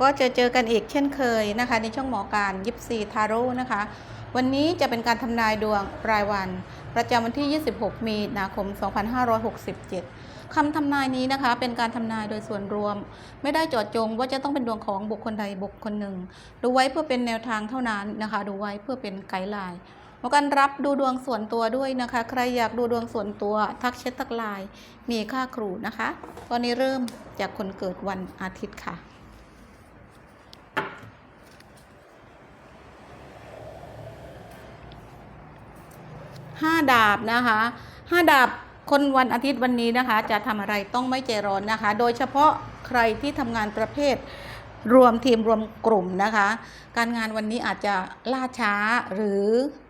ก็จะเจอกันอีกเช่นเคยนะคะ ในช่องหมอการยิปซีทาโร่นะคะ วันนี้จะเป็นการทำนายดวงรายวัน ประจำวันที่ 26 มีนาคม 2567 คำทำนายนี้นะคะ เป็นการทำนายโดยส่วนรวม ไม่ได้จาะจงว่าจะต้องเป็นดวงของบุคคลใดบุคคลหนึ่ง ดูไว้เพื่อเป็นแนวทางเท่านั้นนะคะ ดูไว้เพื่อเป็นไกด์ไลน์หมอการรับดูดวงส่วนตัวด้วยนะคะ ใครอยากดูดวงส่วนตัว ทักแชททักไลน์มีค่าครูนะคะ ตอนนี้เริ่มจากคนเกิดวันอาทิตย์ค่ะ ห้าดาบนะคะห้าดาบคนวันอาทิตย์วันนี้นะคะ จะทำอะไรต้องไม่ใจร้อนนะคะ โดยเฉพาะใครที่ทำงานประเภทรวมทีมรวมกลุ่มนะคะ การงานวันนี้อาจจะล่าช้าหรือ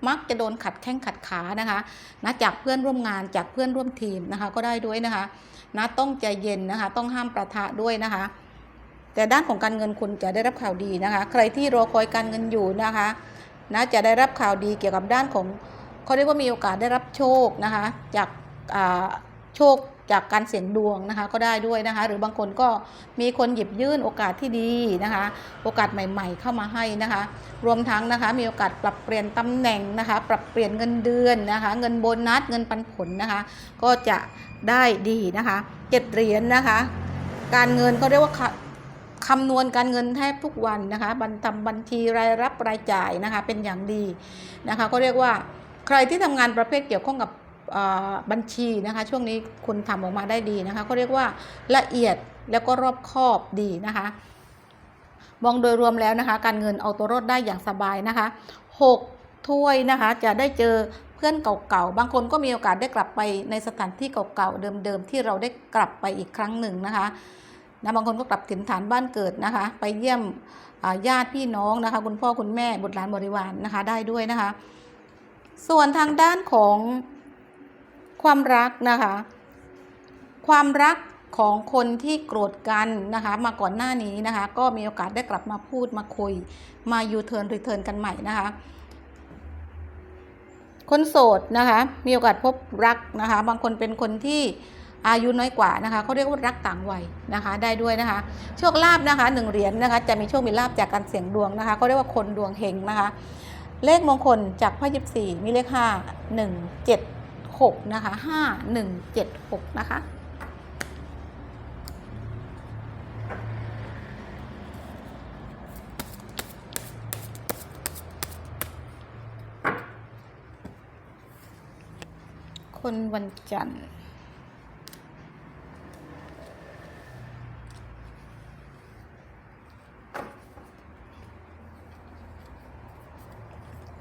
มักจะโดนขัดแข้งขัดขานะคะนะจากเพื่อนร่วมงานจากเพื่อนร่วมทีมนะคะ ก็ได้ด้วยนะคะนะต้องใจเย็นนะคะ ต้องห้ามประทะด้วยนะคะ แต่ด้านของการเงินคุณจะได้รับข่าวดีนะคะ ใครที่รอคอยการเงินอยู่นะคะนะจะได้รับข่าวดีเกี่ยวกับด้านของ เขาเรียกว่ามีโอกาสได้รับโชคนะคะจากาโชคจากการเสี่ยงดวงนะคะก็ได้ด้วยนะคะ หรือบางคนก็มีคนหยิบยื่นโอกาสที่ดีนะคะ โอกาสใหม่ ๆ เข้ามาให้นะคะ รวมทั้งนะคะมีโอกาสปรับเปลี่ยนตำแหน่งนะคะ ปรับเปลี่ยนเงินเดือนนะคะ เงินโบนัสเงินปันผลนะคะ ก็จะได้ดีนะคะเจ็ดเหรียญนะคะ การเงินเขาเรียกว่าคคำนวณการเงินแทบทุกวันนะคะบันทำบัญชีรายรับรายจ่ายนะคะเป็นอย่างดีนะคะ ก็เรียกว่า ใครที่ทำงานประเภทเกี่ยวข้องกับบัญชีนะคะ ช่วงนี้คุณทำออกมาได้ดีนะคะเขาเรียกว่าละเอียดแล้วก็รอบคอบดีนะคะ มองโดยรวมแล้วนะคะ การเงินเอาตัวรอดได้อย่างสบายนะคะหกถ้วยนะคะ จะได้เจอเพื่อนเก่าๆ บางคนก็มีโอกาสได้กลับไปในสถานที่เก่าๆ เดิมๆ ที่เราได้กลับไปอีกครั้งหนึ่งนะคะนะบางคนก็กลับถิ่นฐานบ้านเกิดนะคะ ไปเยี่ยมญาติพี่น้องนะคะ คุณพ่อคุณแม่บุตรหลานบริวารนะคะ ได้ด้วยนะคะ ส่วนทางด้านของความรักนะคะ ความรักของคนที่โกรธกันนะคะ มาก่อนหน้านี้นะคะ ก็มีโอกาสได้กลับมาพูดมาคุย มายูเทิร์นรีเทิร์นกันใหม่นะคะ คนโสดนะคะ มีโอกาสพบรักนะคะ บางคนเป็นคนที่อายุน้อยกว่านะคะเขาเรียกว่ารักต่างวัยนะคะ ได้ด้วยนะคะ โชคลาภนะคะหนึ่งเหรียญนะคะ จะมีโชคมีลาภจากการเสี่ยงดวงนะคะเขาเรียกว่าคนดวงเฮงนะคะ เลขมงคลจากไพ่ยิบสี่มีเลขห้าหนึ่งเจ็ดหกนะคะห้าหนึ่งเจ็ดหกนะคะคนวันจันทร์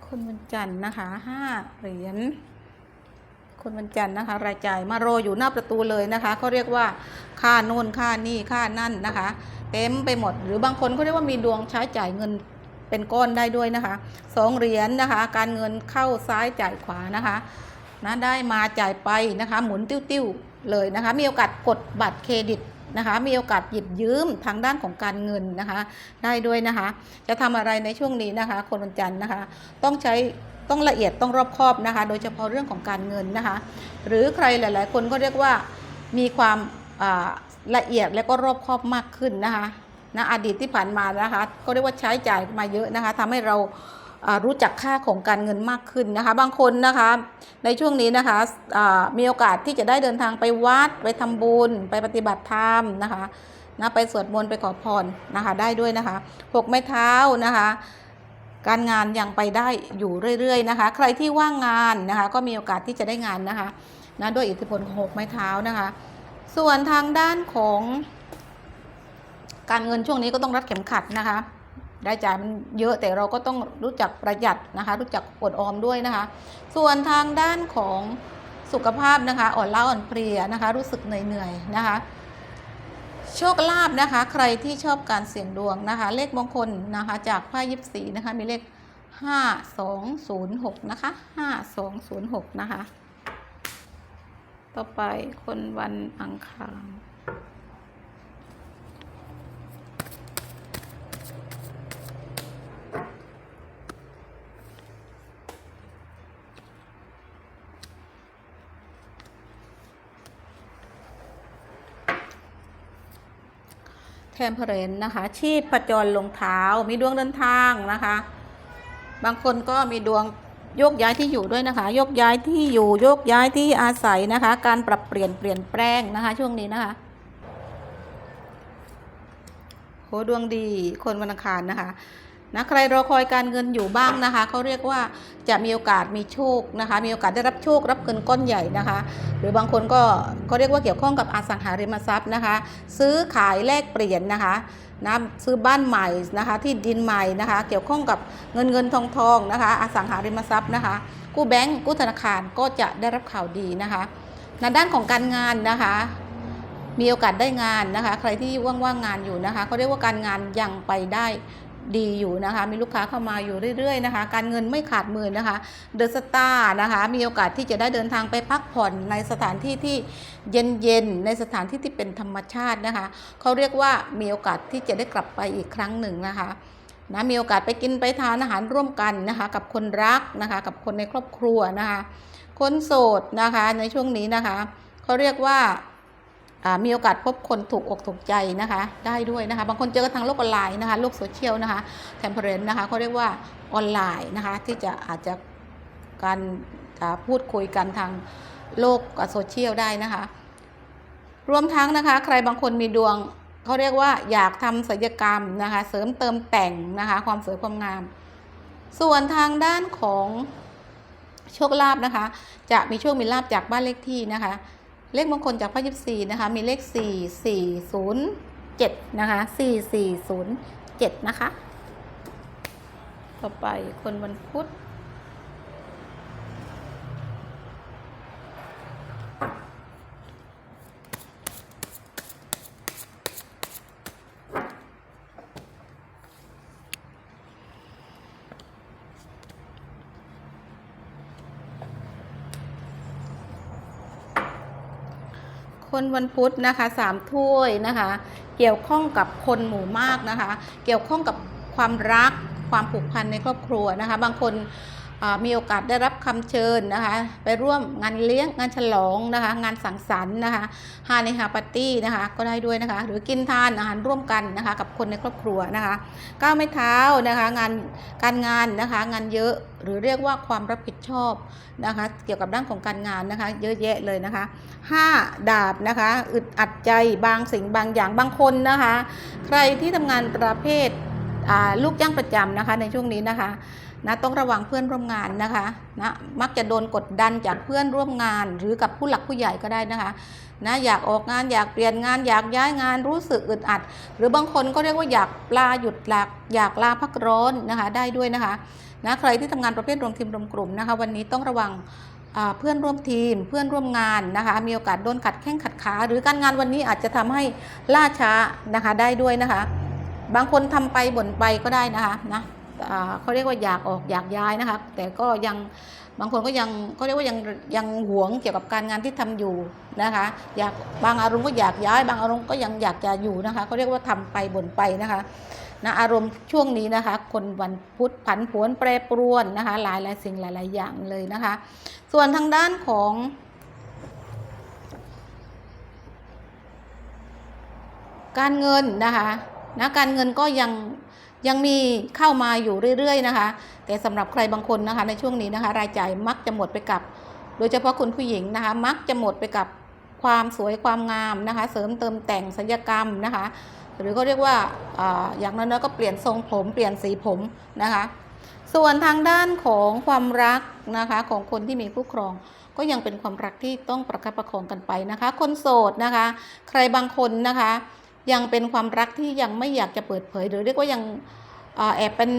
คนวันจันทร์นะคะห้าเหรียญคนวันจันทร์นะคะ รายจ่ายมารออยู่หน้าประตูเลยนะคะเขาเรียกว่าค่าโน่นค่านี่ค่านั่นนะคะ เต็มไปหมด หรือบางคนเขาเรียกว่ามีดวงใช้จ่ายเงินเป็นก้อนได้ด้วยนะคะสองเหรียญนะคะ การเงินเข้าซ้ายจ่ายขวานะคะนะได้มาจ่ายไปนะคะ หมุนติ้วๆเลยนะคะ มีโอกาสกดบัตรเครดิต นะคะ มีโอกาสหยิบยืมทางด้านของการเงินนะคะ ได้ด้วยนะคะ จะทำอะไรในช่วงนี้นะคะ คนวันจันทร์นะคะ ต้องใช้ต้องละเอียดต้องรอบคอบนะคะ โดยเฉพาะเรื่องของการเงินนะคะ หรือใครหลาย ๆ คนก็เรียกว่ามีความาละเอียดและก็รอบคอบมากขึ้นนะคะนะอดีตที่ผ่านมานะคะ ก็เรียกว่าใช้จ่ายมาเยอะนะคะทำให้เรา รู้จักค่าของการเงินมากขึ้นนะคะ บางคนนะคะในช่วงนี้นะคะมีโอกาสที่จะได้เดินทางไปวัดไปทำบุญ ไปปฏิบัติธรรมนะคะนะไปสวดมนต์ไปขอพรนะคะได้ด้วยนะคะหกไม้เท้านะคะการงานยังไปได้อยู่เรื่อยๆนะคะ ใครที่ว่างงานนะคะก็มีโอกาสที่จะได้งานนะคะนะด้วยอิทธิพลของหกไม้เท้านะคะ ส่วนทางด้านของการเงินช่วงนี้ก็ต้องรัดเข็มขัดนะคะ รายจ่ายมันเยอะแต่เราก็ต้องรู้จักประหยัดนะคะ รู้จักอดออมด้วยนะคะ ส่วนทางด้านของสุขภาพนะคะอ่อนล้าอ่อนเพลียนะคะ รู้สึกเหนื่อยๆนะคะโชคลาภนะคะ ใครที่ชอบการเสี่ยงดวงนะคะ เลขมงคลนะคะ จากไพ่ยิบสีนะคะ มีเลข 5206 นะคะ 5206 นะคะ ต่อไปคนวันอังคาร แคมเพลนนะคะ ชีพประจรลงเท้า มีดวงเดินทางนะคะ บางคนก็มีดวงโยกย้ายที่อยู่ด้วยนะคะ โยกย้ายที่อยู่โยกย้ายที่อาศัยนะคะ การปรับเปลี่ยนเปลี่ยนแปลงนะคะ ช่วงนี้นะคะโหดวงดีคนวันอังคารนะคะ นะใครรอคอยการเงินอยู่บ้างนะคะเขาเรียกว่าจะมีโอกาสมีโชคนะคะ มีโอกาสได้รับโชครับเงินก้อนใหญ่นะคะ หรือบางคนก็ก็เรียกว่าเกี่ยวข้องกับอสังหาริมทรัพย์นะคะ ซื้อขายแลกเปลี่ยนนะคะนะซื้อบ้านใหม่นะคะ ที่ดินใหม่นะคะ เกี่ยวข้องกับเงินเงินทองทองนะคะ อสังหาริมทรัพย์นะคะ กู้แบงก์กู้ธนาคารก็จะได้รับข่าวดีนะคะในด้านของการงานนะคะมีโอกาสได้งานนะคะ ใครที่ว่างๆงานอยู่นะคะเขาเรียกว่าการงานยังไปได้ ดีอยู่นะคะ มีลูกค้าเข้ามาอยู่เรื่อยๆนะคะ การเงินไม่ขาดมือนะคะเดอะสตาร์นะคะ มีโอกาสที่จะได้เดินทางไปพักผ่อนในสถานที่ที่เย็นๆ ในสถานที่ที่เป็นธรรมชาตินะคะ เขาเรียกว่ามีโอกาสที่จะได้กลับไปอีกครั้งหนึ่งนะคะนะมีโอกาสไปกินไปทานอาหารร่วมกันนะคะ กับคนรักนะคะ กับคนในครอบครัวนะคะ คนโสดนะคะในช่วงนี้นะคะ เขาเรียกว่าอ่า มีโอกาสพบคนถูกอกถูกใจนะคะ ได้ด้วยนะคะ บางคนเจอกันทางโลกออนไลน์นะคะ โลกโซเชียลนะคะเทมเพลนนะคะเขาเรียกว่าออนไลน์นะคะ ที่จะอาจจะการพูดคุยกันทางโลกโซเชียลได้นะคะ รวมทั้งนะคะ ใครบางคนมีดวงเขาเรียกว่าอยากทำศัลยกรรมนะคะ เสริมเติมแต่งนะคะ ความสวยความงาม ส่วนทางด้านของโชคลาภนะคะ จะมีโชคมีลาภจากบ้านเลขที่นะคะ เลขมงคลจากพระยิบสี่นะคะมีเลข 4 4 0 7 นะคะ 4 4 0 7 นะคะ ต่อไปคนวันพุธ คนวันพุธนะคะสามถ้วยนะคะ เกี่ยวข้องกับคนหมู่มากนะคะ เกี่ยวข้องกับความรักความผูกพันในครอบครัวนะคะ บางคน มีโอกาสได้รับคำเชิญนะคะ ไปร่วมงานเลี้ยงงานฉลองนะคะ งานสังสรรค์นะคะฮาในฮาปาร์ตี้นะคะ ก็ได้ด้วยนะคะ หรือกินทานอาหารร่วมกันนะคะ กับคนในครอบครัวนะคะ ก้าวไม่เท้านะคะ งานการงานนะคะ งานเยอะหรือเรียกว่าความรับผิดชอบนะคะ เกี่ยวกับด้านของการงานนะคะ เยอะแยะเลยนะคะห้าดาบนะคะ อึดอัดใจบางสิ่งบางอย่างบางคนนะคะ ใครที่ทำงานประเภทลูกจ้างประจำนะคะในช่วงนี้นะคะ นะต้องระวังเพื่อนร่วมงานนะคะนะมักจะโดนกดดันจากเพื่อนร่วมงาน หรือกับผู้หลักผู้ใหญ่ก็ได้นะคะนะอยากออกงานอยากเปลี่ยนงานอยากย้ายงานรู้สึกอึดอัด หรือบางคนก็เรียกว่าอยากลาหยุดหลักอยากลาพักร้อนนะคะได้ด้วยนะคะนะใครที่ทำงานประเภทรวมทีมรวมกลุ่มนะคะวันนี้ต้องระวังเพื่อนร่วมทีมเพื่อนร่วมงานนะคะมีโอกาสโดนขัดแข้งขัดขา หรือการงานวันนี้อาจจะทำให้ล่าช้านะคะได้ด้วยนะคะ บางคนทำไปบ่นไปก็ได้นะคะนะ เขาเรียกว่าอยากออกอยากย้ายนะคะแต่ก็ยังบางคนก็ยังก็เรียกว่ายังยังหวงเกี่ยวกับการงานที่ทำอยู่นะคะ อยากบางอารมณ์ก็อยากย้าย บางอารมณ์ก็ยังอยากจะอยู่นะคะเขาเรียกว่าทำไปบ่นไปนะคะนะอารมณ์ช่วงนี้นะคะ คนวันพุธผันผวนแปรปรวนนะคะ หลายหลายสิ่งหลาย ๆ อย่างเลยนะคะ ส่วนทางด้านของการเงินนะคะนะการเงินก็ยัง ยังมีเข้ามาอยู่เรื่อยๆนะคะ แต่สำหรับใครบางคนนะคะในช่วงนี้นะคะ รายจ่ายมักจะหมดไปกับ โดยเฉพาะคุณผู้หญิงนะคะ มักจะหมดไปกับความสวยความงามนะคะ เสริมเติมแต่งศัลยกรรมนะคะ หรือเขาเรียกว่าอาอย่างน้อยๆก็เปลี่ยนทรงผมเปลี่ยนสีผมนะคะ ส่วนทางด้านของความรักนะคะของคนที่มีคู่ครองก็ยังเป็นความรักที่ต้องประคับประคองกันไปนะคะ คนโสดนะคะ ใครบางคนนะคะ ยังเป็นความรักที่ยังไม่อยากจะเปิดเผย หรือเรียกว่ายังอแอบเป็น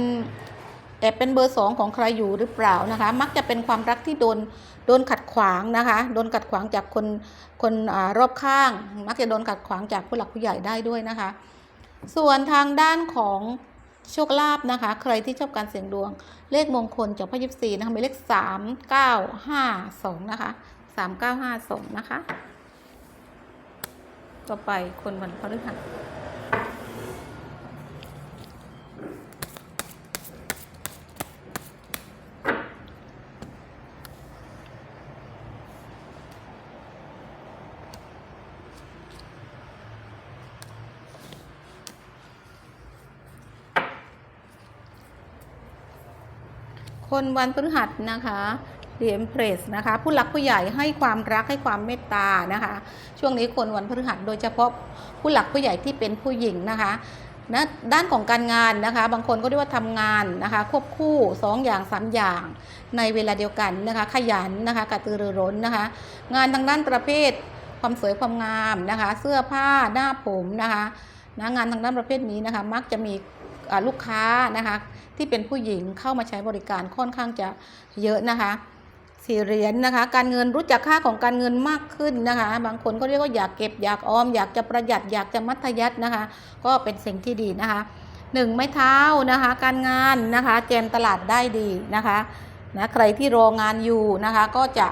แอบเป็นเบอร์สองของใครอยู่หรือเปล่านะคะ มักจะเป็นความรักที่โดนโดนขัดขวางนะคะโดนขัดขวางจากคนคนอรอบข้าง มักจะโดนขัดขวางจากผู้หลักผู้ใหญ่ได้ด้วยนะคะ ส่วนทางด้านของโชคลาภนะคะ ใครที่ชอบการเสี่ยงดวง เลขมงคลจากพระยิบสีนะคะมีเลขสามเก้าห้าสองนะคะสามเก้าห้าสองนะคะ ต่อไปคนวันพฤหัสคนวันพฤหัสนะคะ เดียมเพรสนะคะ ผู้หลักผู้ใหญ่ให้ความรักให้ความเมตตานะคะ ช่วงนี้คนวันพฤหัสโดยเฉพาะผู้หลักผู้ใหญ่ที่เป็นผู้หญิงนะคะนะด้านของการงานนะคะ บางคนก็เรียกว่าทำงานนะคะ ควบคู่สองอย่างสามอย่าง ในเวลาเดียวกันนะคะ ขยันนะคะกระตือรือร้นนะคะ งานทางด้านประเภทความสวยความงามนะคะ เสื้อผ้าหน้าผมนะคะนะงานทางด้านประเภทนี้นะคะ มักจะมีลูกค้านะคะ ที่เป็นผู้หญิงเข้ามาใช้บริการค่อนข้างจะเยอะนะคะ สี่เหรียญนะคะ การเงินรู้จักค่าของการเงินมากขึ้นนะคะ บางคนก็เรียกว่าอยากเก็บอยากออม อยากจะประหยัดอยากจะมัธยัสถ์นะคะ ก็เป็นสิ่งที่ดีนะคะหนึ่งไม้เท้านะคะ การงานนะคะแจมตลาดได้ดีนะคะนะใครที่รองานอยู่นะคะก็จะ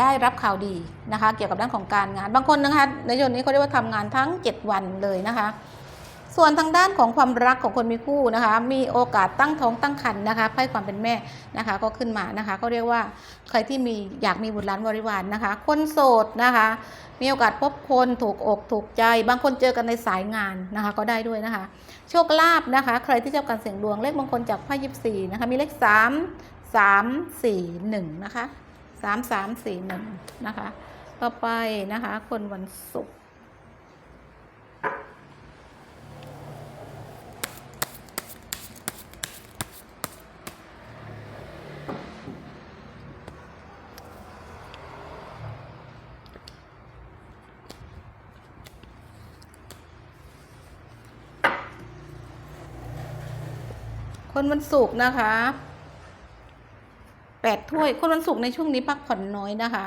ได้รับข่าวดีนะคะ เกี่ยวกับด้านของการงานบางคนนะคะในช่วงนี้เขาเรียกว่าทำงานทั้ง 7 วันเลยนะคะ ส่วนทางด้านของความรักของคนมีคู่นะคะ มีโอกาสตั้งท้องตั้งครรภ์นะคะไพ่ความเป็นแม่นะคะ ก็ขึ้นมานะคะ ก็เรียกว่าใครที่มีอยากมีบุตรหลานบริวารนะคะ คนโสดนะคะ มีโอกาสพบคนถูกอกถูกใจ บางคนเจอกันในสายงานนะคะ ก็ได้ด้วยนะคะ โชคลาภนะคะ ใครที่ชอบการเสี่ยงดวงเลขมงคลจากไพ่ยิบสี่นะคะ มีเลขสามสามสี่หนึ่งนะคะสามสามสี่หนึ่งนะคะ ต่อไปนะคะ คนวันศุกร์ คนวันศุกร์นะคะแปดถ้วยคนวันศุกร์ในช่วงนี้พักผ่อนน้อยนะคะ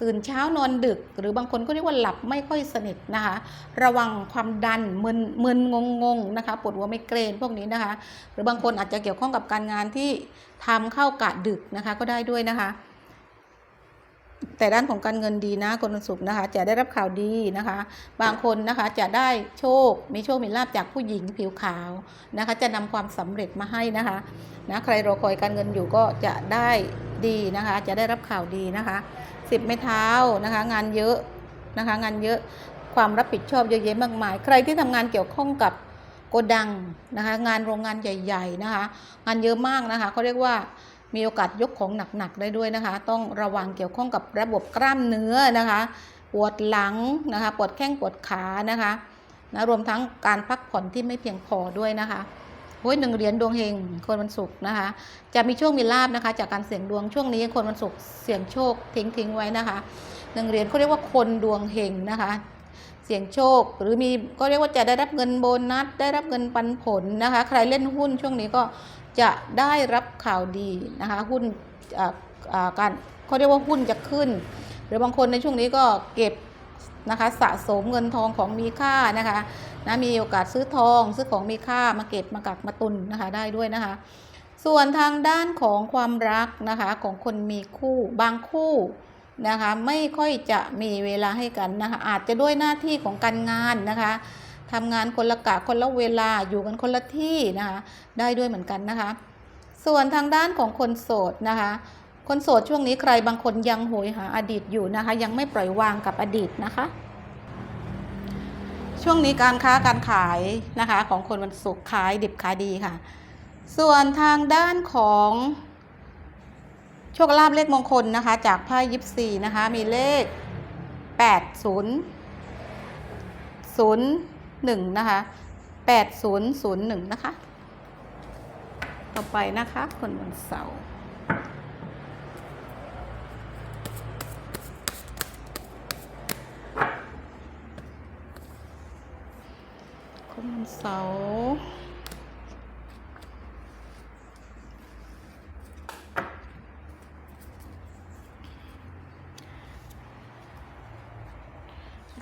ตื่นเช้านอนดึก หรือบางคนก็เรียกว่าหลับไม่ค่อยสนิทนะคะ ระวังความดันมึนมึนงงงงนะคะปวดหัวไมเกรนพวกนี้นะคะ หรือบางคนอาจจะเกี่ยวข้องกับการงานที่ทำเข้ากะดึกนะคะก็ได้ด้วยนะคะ แต่ด้านของการเงินดีนะคนวันศุกร์นะคะ จะได้รับข่าวดีนะคะ บางคนนะคะจะได้โชคมีโชคมีลาบจากผู้หญิงผิวขาวนะคะ จะนำความสำเร็จมาให้นะคะนะใครรอคอยการเงินอยู่ก็จะได้ดีนะคะ จะได้รับข่าวดีนะคะสิบไม้เท้านะคะ งานเยอะนะคะ งานเยอะความรับผิดชอบเยอะแยะมากมาย ใครที่ทำงานเกี่ยวข้องกับโกดังนะคะ งานโรงงานใหญ่ ๆนะคะ งานเยอะมากนะคะเขาเรียกว่า มีโอกาสยกของหนักๆได้ด้วยนะคะ ต้องระวังเกี่ยวข้องกับระบบกล้ามเนื้อนะคะ ปวดหลังนะคะปวดแข้งปวดขานะคะนะรวมทั้งการพักผ่อนที่ไม่เพียงพอด้วยนะคะโอ้ยหนึ่งเหรียญดวงเฮงคนวันศุกร์นะคะ จะมีโชคมีลาบนะคะ จากการเสี่ยงดวงช่วงนี้คนวันศุกร์เสี่ยงโชคทิ้งทิ้งไว้นะคะหนึ่งเหรียญเขาเรียกว่าคนดวงเฮงนะคะ เสี่ยงโชคหรือมีก็เรียกว่าจะได้รับเงินโบนัสได้รับเงินปันผลนะคะ ใครเล่นหุ้นช่วงนี้ก็ จะได้รับข่าวดีนะคะหุ้นการเขาเรียกว่าหุ้นจะขึ้น หรือบางคนในช่วงนี้ก็เก็บนะคะสะสมเงินทองของมีค่านะคะนะมีโอกาสซื้อทองซื้อของมีค่ามาเก็บมากักมาตุนนะคะได้ด้วยนะคะ ส่วนทางด้านของความรักนะคะของคนมีคู่บางคู่นะคะไม่ค่อยจะมีเวลาให้กันนะคะอาจจะด้วยหน้าที่ของการงานนะคะ ทำงานคนละกะคนละเวลาอยู่กันคนละที่นะคะได้ด้วยเหมือนกันนะคะ ส่วนทางด้านของคนโสดนะคะคนโสดช่วงนี้ใครบางคนยังโหยหาอดีตอยู่นะคะ ยังไม่ปล่อยวางกับอดีตนะคะ ช่วงนี้การค้าการขายนะคะของคนวันศุกร์ขายดิบขายดีค่ะ ส่วนทางด้านของโชคลาภเลขมงคลนะคะ จากไพ่ยิปซีนะคะ มีเลข 8 0 0 1 นะคะ 8001 นะคะ ต่อไปนะคะ คนวันเสาร์คนวันเสาร์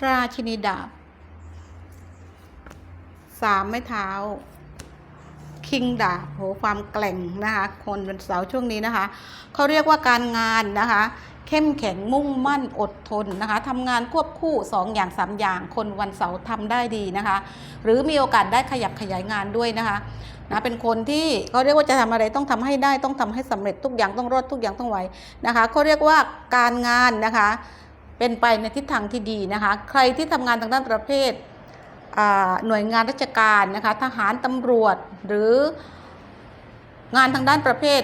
ราชินีดาบามไม้เท้าคิงดาบโหความแกล่งนะคะ คนวันเสาร์ช่วงนี้นะคะเขาเรียกว่าการงานนะคะ เข้มแข็งมุ่งมั่นอดทนนะคะทำงานควบคู่ 2 อย่าง 3 อย่าง คนวันเสาร์ทำได้ดีนะคะ หรือมีโอกาสได้ขยับขยายงานด้วยนะคะนะเป็นคนที่เขาเรียกว่าจะทำอะไรต้องทำให้ได้ต้องทำให้สำเร็จทุกอย่างต้องรอดทุกอย่างต้องไหวนะคะเขาเรียกว่าการงานนะคะ เป็นไปในทิศทางที่ดีนะคะ ใครที่ทำงานทางด้านประเภท หน่วยงานราชการนะคะทหารตำรวจหรืองานทางด้านประเภท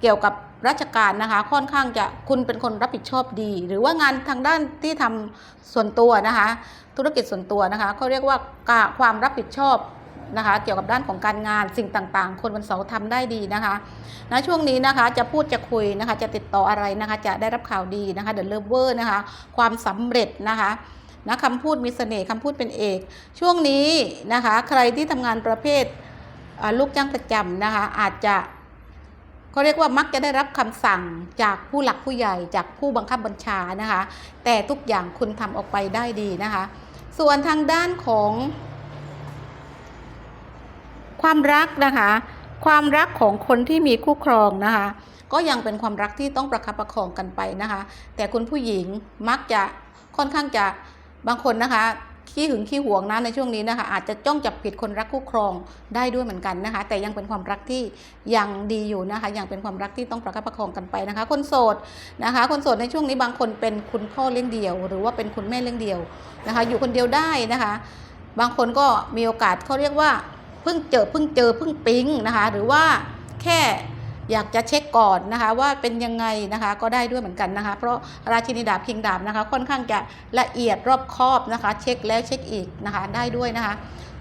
เกี่ยวกับราชการนะคะ ค่อนข้างจะคุณเป็นคนรับผิดชอบดี หรือว่างานทางด้านที่ทำส่วนตัวนะคะ ธุรกิจส่วนตัวนะคะเขาเรียกว่ากะความรับผิดชอบนะคะ เกี่ยวกับด้านของการงานสิ่งต่างๆ คนวันเสาร์ทำได้ดีนะคะนะช่วงนี้นะคะจะพูดจะคุยนะคะ จะติดต่ออะไรนะคะ จะได้รับข่าวดีนะคะเดอะเลเวอร์นะคะ ความสำเร็จนะคะ นะคำพูดมีเสน่ห์คำพูดเป็นเอก ช่วงนี้นะคะใครที่ทำงานประเภทลูกจ้างประจำนะคะอาจจะเขาเรียกว่ามักจะได้รับคำสั่งจากผู้หลักผู้ใหญ่จากผู้บังคับบัญชานะคะ แต่ทุกอย่างคุณทำออกไปได้ดีนะคะ ส่วนทางด้านของ ความรักนะคะ ความรักของคนที่มีคู่ครองนะคะ ก็ยังเป็นความรักที่ต้องประคับประคองกันไปนะคะ แต่คุณผู้หญิงมักจะค่อนข้างจะ บางคนนะคะขี้หึงขี้หวงนะในช่วงนี้นะคะ อาจจะจ้องจับผิดคนรักคู่ครองได้ด้วยเหมือนกันนะคะ แต่ยังเป็นความรักที่ยังดีอยู่นะคะ ยังเป็นความรักที่ต้องประคับประคองกันไปนะคะ คนโสดนะคะ คนโสดในช่วงนี้บางคนเป็นคุณพ่อเลี้ยงเดี่ยว หรือว่าเป็นคุณแม่เลี้ยงเดี่ยวนะคะ อยู่คนเดียวได้นะคะ บางคนก็มีโอกาสเขาเรียกว่าเพิ่งเจอเพิ่งเจอเพิ่งปิ๊งนะคะ หรือว่าแค่ อยากจะเช็คก่อนนะคะว่าเป็นยังไงนะคะก็ได้ด้วยเหมือนกันนะคะ เพราะราชินีดาบคิงดาบนะคะค่อนข้างจะละเอียดรอบคอบนะคะ เช็คแล้วเช็คอีกนะคะได้ด้วยนะคะ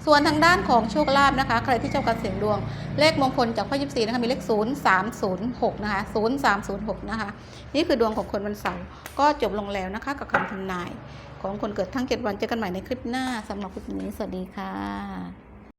ส่วนทางด้านของโชคลาภนะคะ ใครที่ชอบการเสี่ยงดวง เลขมงคลจากพ่อยิปซีนะคะมีเลข 0 3 0 6 นะคะ 0 3 0 6 นะคะ นี่คือดวงของคนวันเสาร์ก็จบลงแล้วนะคะกับคำทำนาย ของคนเกิดทั้ง 7 วันเจอกันใหม่ในคลิปหน้าสำหรับคลิปนี้สวัสดีค่ะ